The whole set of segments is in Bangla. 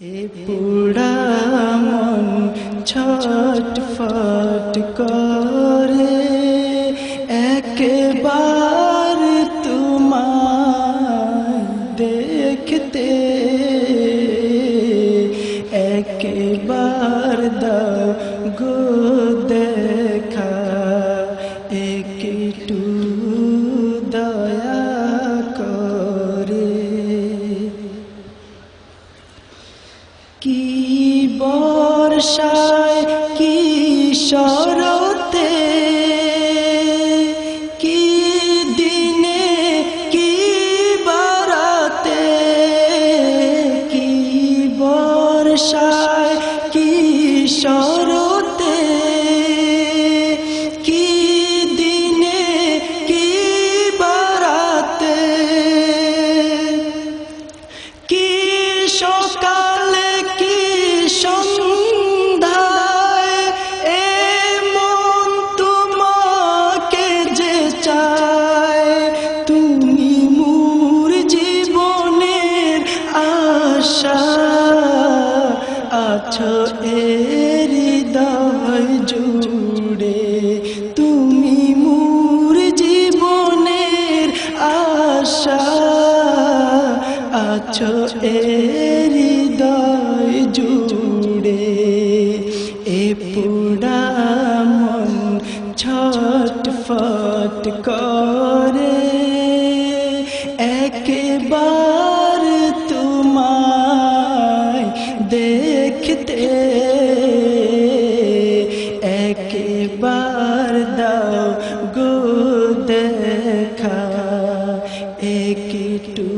এ পুরা মন ছটফট করে। বর্ষায় কি শরতে আশা আছো হৃদয় জুড়ে। তুমি মোর জীবনের আশা আছো হৃদয় জুড়ে। এ পুরা মন ছটফট করে। দেখতে একবার দাও গো দেখা একটু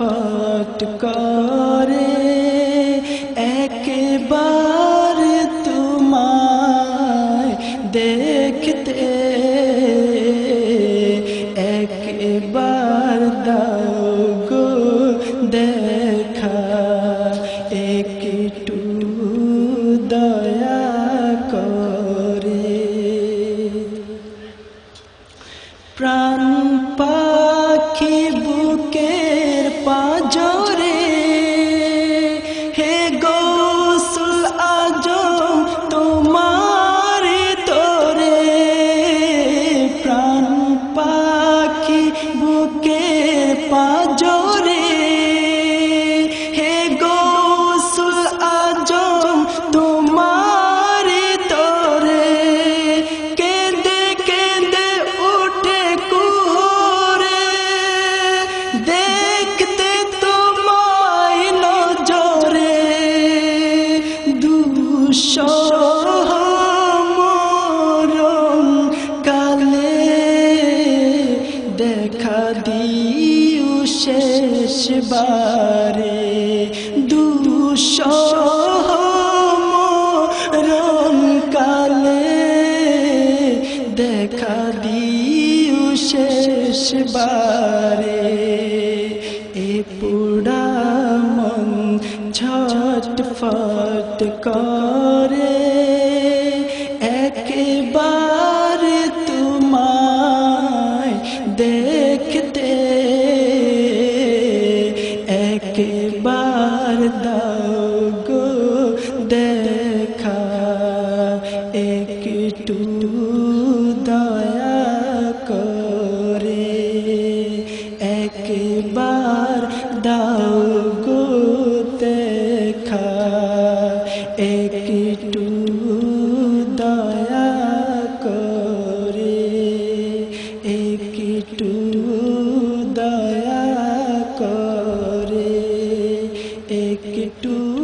ছটফট করে একবার তোমায় দেখতে একবার দাও গো দেখা একটু দয়া পাজরে হে গৌসুল আজম, তোমার তোরে। কেঁদে কেঁদে উঠে কুহরে। দেখতে তোমায় নজরে। কালে দেখা দিও শেষবারে দুঃসহ মরণ কালে দেখা দিও শেষবারে এ পুরা মন ছটফট করে একবার দয়া করে একটু দয়া করে একটু